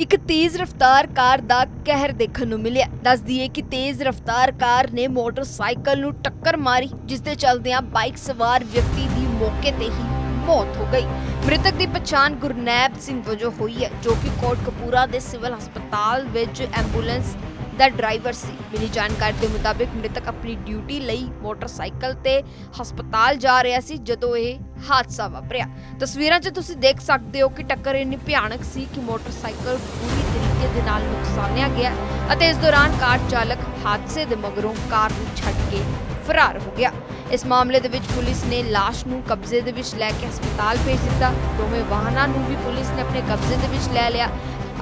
ਇੱਕ ਤੇਜ਼ ਰਫ਼ਤਾਰ ਕਾਰ ਦਾ ਕਹਿਰ ਦੇਖਣ ਨੂੰ ਮਿਲਿਆ। ਦੱਸ ਦਈਏ ਕਿ ਤੇਜ਼ ਰਫ਼ਤਾਰ ਕਾਰ ਨੇ ਮੋਟਰਸਾਈਕਲ ਨੂੰ ਟੱਕਰ ਮਾਰੀ, ਜਿਸ ਦੇ ਚਲਦਿਆਂ ਬਾਈਕ ਸਵਾਰ ਵਿਅਕਤੀ ਦੀ ਮੌਕੇ ਤੇ ਹੀ ਮੌਤ ਹੋ ਗਈ। ਮ੍ਰਿਤਕ ਦੀ ਪਛਾਣ ਗੁਰਨੈਬ ਸਿੰਘ ਵਜੋਂ ਹੋਈ ਹੈ, ਜੋ ਕਿ ਕੋਟਕਪੂਰਾ ਦੇ ਸਿਵਲ ਹਸਪਤਾਲ ਵਿੱਚ ਐਂਬੂਲੈਂਸ ਦਾ ਡਰਾਈਵਰ ਸੀ। ਮਿਲੀ ਜਾਣਕਾਰੀ ਦੇ ਮੁਤਾਬਿਕ ਮ੍ਰਿਤਕ ਆਪਣੀ ਡਿਊਟੀ ਲਈ ਮੋਟਰਸਾਈਕਲ ਤੇ ਹਸਪਤਾਲ ਜਾ ਰਿਹਾ ਸੀ, ਜਦੋਂ ਇਹ ਹਾਦਸਾ ਵਾਪਰਿਆ। ਤਸਵੀਰਾਂ 'ਚ ਤੁਸੀਂ ਦੇਖ ਸਕਦੇ ਹੋ ਕਿ ਟੱਕਰ ਇੰਨੀ ਭਿਆਨਕ ਸੀ ਕਿ ਮੋਟਰਸਾਈਕਲ ਪੂਰੀ ਤਰੀਕੇ ਦੇ ਨਾਲ ਨੁਕਸਾਨਿਆ ਗਿਆ ਅਤੇ ਇਸ ਦੌਰਾਨ ਕਾਰ ਚਾਲਕ ਹਾਦਸੇ ਦੇ ਮਗਰੋਂ ਕਾਰ ਨੂੰ ਛੱਡ ਕੇ ਫਰਾਰ ਹੋ ਗਿਆ। ਇਸ ਮਾਮਲੇ ਦੇ ਵਿੱਚ ਪੁਲਿਸ ਨੇ ਲਾਸ਼ ਨੂੰ ਕਬਜ਼ੇ ਦੇ ਵਿੱਚ ਲੈ ਕੇ ਹਸਪਤਾਲ ਭੇਜ ਦਿੱਤਾ। ਦੋਵੇਂ ਵਾਹਨਾਂ ਨੂੰ ਵੀ ਪੁਲਿਸ ਨੇ ਆਪਣੇ ਕਬਜ਼ੇ ਦੇ ਵਿੱਚ ਲੈ ਲਿਆ।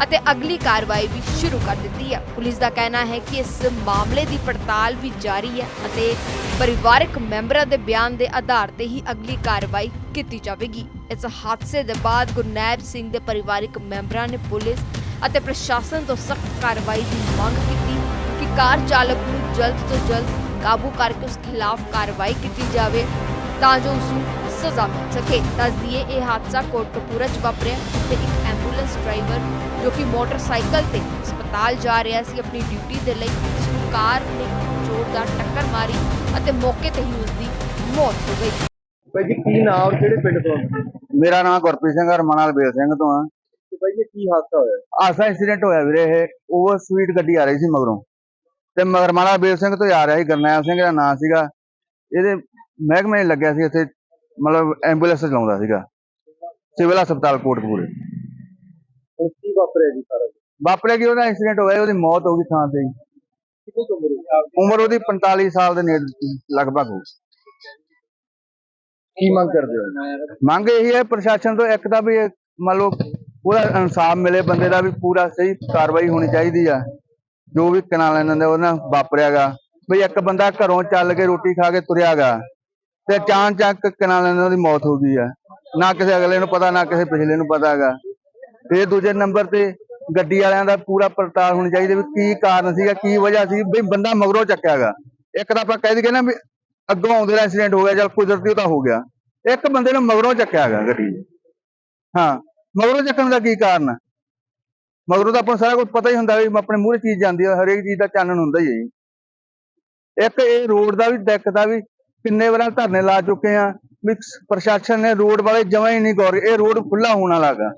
ਅਤੇ ਅਗਲੀ ਕਾਰਵਾਈ ਵੀ ਸ਼ੁਰੂ ਕਰ ਦਿੱਤੀ ਹੈ। ਪੁਲਿਸ ਦਾ ਕਹਿਣਾ ਹੈ ਕਿ ਇਸ ਮਾਮਲੇ ਦੀ ਪੜਤਾਲ ਵੀ ਜਾਰੀ ਹੈ ਅਤੇ ਪਰਿਵਾਰਕ ਮੈਂਬਰਾਂ ਦੇ ਬਿਆਨ ਦੇ ਆਧਾਰ ਤੇ ਹੀ ਅਗਲੀ ਕਾਰਵਾਈ ਕੀਤੀ ਜਾਵੇਗੀ। ਇਸ ਹਾਦਸੇ ਦੇ ਬਾਅਦ ਗੁਰਨੈਬ ਸਿੰਘ ਦੇ ਪਰਿਵਾਰਕ ਮੈਂਬਰਾਂ ਨੇ ਪੁਲਿਸ ਅਤੇ ਪ੍ਰਸ਼ਾਸਨ ਤੋਂ ਸਖਤ ਕਾਰਵਾਈ ਦੀ ਮੰਗ ਕੀਤੀ ਕਿ ਕਾਰ ਚਾਲਕ ਨੂੰ ਜਲਦ ਤੋਂ ਜਲਦ ਕਾਬੂ ਕਰਕੇ ਉਸ ਖਿਲਾਫ ਕਾਰਵਾਈ ਕੀਤੀ ਜਾਵੇ ਤਾਂ ਜੋ ਉਸ ਨੂੰ ਸਜ਼ਾ ਮਿਲ ਸਕੇ। ਦੱਸ ਦਈਏ ਇਹ ਹਾਦਸਾ ਕੋਟਕਪੂਰਾ 'ਚ ਵਾਪਰਿਆ ਤੇ ਇੱਕ ਐਂਬੂਲੈਂਸ ਡਰਾਈਵਰ ਜੋ ਕਿ ਮੋਟਰਸਾਈਕਲ ਤੇ ਹਸਪਤਾਲ ਜਾ ਰਿਹਾ ਸੀ ਆਪਣੀ ਡਿਊਟੀ ਦੇ ਲਈ ਉਸ ਨੂੰ ਕਾਰ ਨੇ ਜ਼ੋਰਦਾਰ ਟੱਕਰ ਮਾਰੀ ਅਤੇ ਮੌਕੇ ਤੇ ਹੀ ਉਸ ਦੀ ਮੌਤ ਹੋ ਗਈ। ਭਾਈ ਜੀ ਕੀ ਨਾਮ ਔਰ ਕਿਹੜੇ ਪਿੰਡ ਤੋਂ? ਆਉਂਦੇ ਮੇਰਾ ਨਾਮ ਗੁਰਪ੍ਰੀਤ ਸਿੰਘ ਹਰਮਨ ਬੇਲ ਸਿੰਘ ਤੋਂ ਆ। ਤੇ ਭਾਈ ਜੀ ਕੀ ਹਾਦਸਾ ਹੋਇਆ? ਆਸਾ ਇੰਸੀਡੈਂਟ ਹੋਇਆ ਵੀਰੇ ਇਹ ਓਵਰ ਸਪੀਡ ਗੱਡੀ ਆ ਰਹੀ ਸੀ ਮਗਰੋਂ। ਤੇ ਮਗਰਮਾਲਾ ਬੇਲ ਸਿੰਘ ਤੋਂ ਜਾ ਰਿਹਾ ਸੀ ਗਰਨੈਲ ਸਿੰਘ ਦਾ ਨਾਂ ਸੀਗਾ। ਇਹਦੇ ਮਹਿਕਮੇ ਲੱਗਿਆ ਸੀ ਇੱਥੇ ਮਤਲਬ ਐਂਬੂਲੈਂਸ ਚਲਾਉਂਦਾ ਸੀਗਾ। ਸਿਵਲ ਹਸਪਤਾਲ ਕੋਟਕਪੂਰੇ। ਹੁਣ ਕੀ ਵਾਪਰਿਆ ਜੀ ਸਾਰਾ? ਵਾਪਰਿਆ ਕਿ ਉਹਦਾ ਐਕਸੀਡੈਂਟ ਹੋਇਆ ਉਹਦੀ ਮੌਤ ਹੋ ਗਈ ਥਾਂ ਤੇ ਹੀ। ਕਿੰਨੀ ਕੁ ਉਮਰ ਹੋਈ? ਉਮਰ ਉਹਦੀ 45 ਸਾਲ ਦੇ ਨੇੜੇ ਲਗਭਗ। ਹੋ ਕੀ ਮੰਗ ਕਰਦੇ ਹੋ? ਮੰਗ ਇਹੀ ਹੈ ਪ੍ਰਸ਼ਾਸਨ ਤੋਂ ਇੱਕ ਤਾਂ ਵੀ ਇਹ ਮੰਨ ਲਓ ਪੂਰਾ ਇਨਸਾਫ ਮਿਲੇ ਬੰਦੇ ਦਾ ਵੀ ਪੂਰਾ ਸਹੀ ਕਾਰਵਾਈ ਹੋਣੀ ਚਾਹੀਦੀ ਆ। ਜੋ ਵੀ ਕਨਾਲ ਇਹਨਾਂ ਦੇ ਉਹਨਾਂ ਵਾਪਰਿਆਗਾ। ਵੀ ਇੱਕ ਬੰਦਾ ਘਰੋਂ ਚੱਲ ਕੇ ਰੋਟੀ ਖਾ ਕੇ ਤੁਰਿਆਗਾ। ਤੇ ਅਚਾਨਚੱਕ ਕਨਾਲ ਇਹਨਾਂ ਦੀ ਮੌਤ ਹੋ ਗਈ ਆ। ਨਾ ਕਿਸੇ ਅਗਲੇ ਨੂੰ ਪਤਾ, ਨਾ ਕਿਸੇ ਪਿਛਲੇ ਨੂੰ ਪਤਾ ਹੈਗਾ। ਤੇ ਦੂਜੇ ਨੰਬਰ ਤੇ ਗੱਡੀ ਵਾਲਿਆਂ ਦਾ ਪੂਰਾ ਪੜਤਾਲ ਹੋਣੀ ਚਾਹੀਦੀ ਵੀ ਕੀ ਕਾਰਨ ਸੀਗਾ, ਕੀ ਵਜ੍ਹਾ ਸੀ, ਵੀ ਬੰਦਾ ਮਗਰੋਂ ਚੱਕਿਆਗਾ ਇੱਕ ਤਾਂ ਆਪਾਂ ਕਹਿ ਦਈਏ ਨਾ ਵੀ ਅੱਗੋਂ ਆਉਂਦੇ ਦਾ ਐਕਸੀਡੈਂਟ ਹੋ ਗਿਆ ਜਾਂ ਕੁਦਰਤੀ ਉਹ ਤਾਂ ਹੋ ਗਿਆ। ਇੱਕ ਬੰਦੇ ਨੂੰ ਮਗਰੋਂ ਚੱਕਿਆਗਾ ਗੱਡੀ ਹਾਂ, ਮਗਰੋਂ ਚੱਕਣ ਦਾ ਕੀ ਕਾਰਨ? ਮਗਰੋਂ ਤਾਂ ਆਪਾਂ ਨੂੰ ਸਾਰਾ ਕੁਝ ਪਤਾ ਹੀ ਹੁੰਦਾ ਵੀ ਆਪਣੇ ਮੂਹਰੇ ਚੀਜ਼ ਜਾਂਦੀ ਹੈ ਹਰੇਕ ਚੀਜ਼ ਦਾ ਚਾਨਣ ਹੁੰਦਾ ਹੀ ਹੈ ਜੀ। ਇੱਕ ਇਹ ਰੋਡ ਦਾ ਵੀ ਦਿੱਕਤ ਆ ਵੀ ਕਿੰਨੇ ਵਾਰਾਂ ਧਰਨੇ ਲਾ ਚੁੱਕੇ ਆ ਵੀ ਪ੍ਰਸ਼ਾਸਨ ਨੇ ਰੋਡ ਵਾਲੇ ਜਮਾਂ ਹੀ ਨਹੀਂ ਗੌਰ ਇਹ ਰੋਡ ਖੁੱਲਾ ਹੋਣ ਵਾਲਾ ਗਾ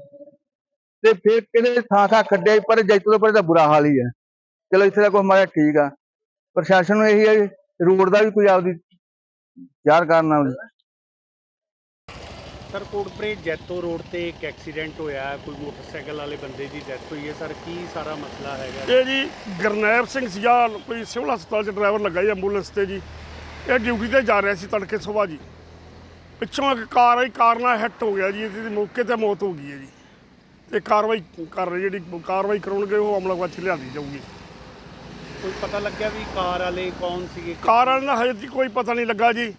ਤੇ ਫਿਰ ਕਿਹਦੇ ਥਾਂ ਥਾਂ ਖੱਡੇ ਪਰ ਜੈਤੋ ਪਰ ਤਾਂ ਬੁਰਾ ਹਾਲ ਹੀ ਹੈ। ਚਲੋ ਇੱਥੇ ਦਾ ਕੋਈ ਮਾੜਾ ਠੀਕ ਆ। ਪ੍ਰਸ਼ਾਸਨ ਨੂੰ ਇਹੀ ਹੈ ਰੋਡ ਦਾ ਵੀ ਕੋਈ ਆਪਦੀ ਯਾਰ ਕਰਨਾ ਸਰ ਕੋਟਪੁਰੇ ਜੈਤੋ ਰੋਡ ਤੇ ਇੱਕ ਐਕਸੀਡੈਂਟ ਹੋਇਆ ਹੈ। ਕੋਈ ਮੋਟਰਸਾਈਕਲ ਵਾਲੇ ਬੰਦੇ ਦੀ ਡੈਥ ਹੋਈ ਹੈ। ਸਰ ਕੀ ਸਾਰਾ ਮਸਲਾ ਹੈਗਾ? ਇਹ ਜੀ ਗਰਨੈਬ ਸਿੰਘ ਸੀਗਾ ਕੋਈ ਸਿਵਲ ਹਸਪਤਾਲ 'ਚ ਡਰਾਈਵਰ ਲੱਗਾ ਜੀ ਐਂਬੂਲੈਂਸ ਤੇ ਜੀ। ਇਹ ਡਿਊਟੀ ਤੇ ਜਾ ਰਿਹਾ ਸੀ ਤੜਕੇ ਸੁਬਾਹ ਜੀ। ਪਿੱਛੋਂ ਇੱਕ ਕਾਰ ਆਈ ਕਾਰ ਨਾਲ ਹਿੱਟ ਹੋ ਗਿਆ ਜੀ ਇਹਦੀ ਮੌਕੇ ਤੇ ਮੌਤ ਹੋ ਗਈ ਹੈ ਜੀ। ਤੇ ਕਾਰਵਾਈ ਕਰ ਰਹੇ ਜਿਹੜੀ ਕਾਰਵਾਈ ਕਰਾਉਣਗੇ ਉਹ ਅਮਲਾ ਵਿੱਚ ਲਿਆਂਦੀ ਜਾਊਗੀ। ਕੋਈ ਪਤਾ ਲੱਗਿਆ ਵੀ ਕਾਰ ਵਾਲੇ ਕੌਣ ਸੀਗੇ? ਕਾਰ ਵਾਲੇ ਨਾਲ ਹਜੇ ਤੱਕ ਕੋਈ ਪਤਾ ਨਹੀਂ ਲੱਗਾ ਜੀ।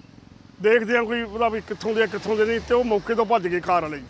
ਦੇਖਦੇ ਆ ਕੋਈ ਉਹਦਾ ਵੀ ਕਿੱਥੋਂ ਦੇ ਆ, ਕਿੱਥੋਂ ਦੇ ਨਹੀਂ ਤੇ ਉਹ ਮੌਕੇ ਤੋਂ ਭੱਜ ਗਏ ਕਾਰ ਵਾਲੇ ਜੀ।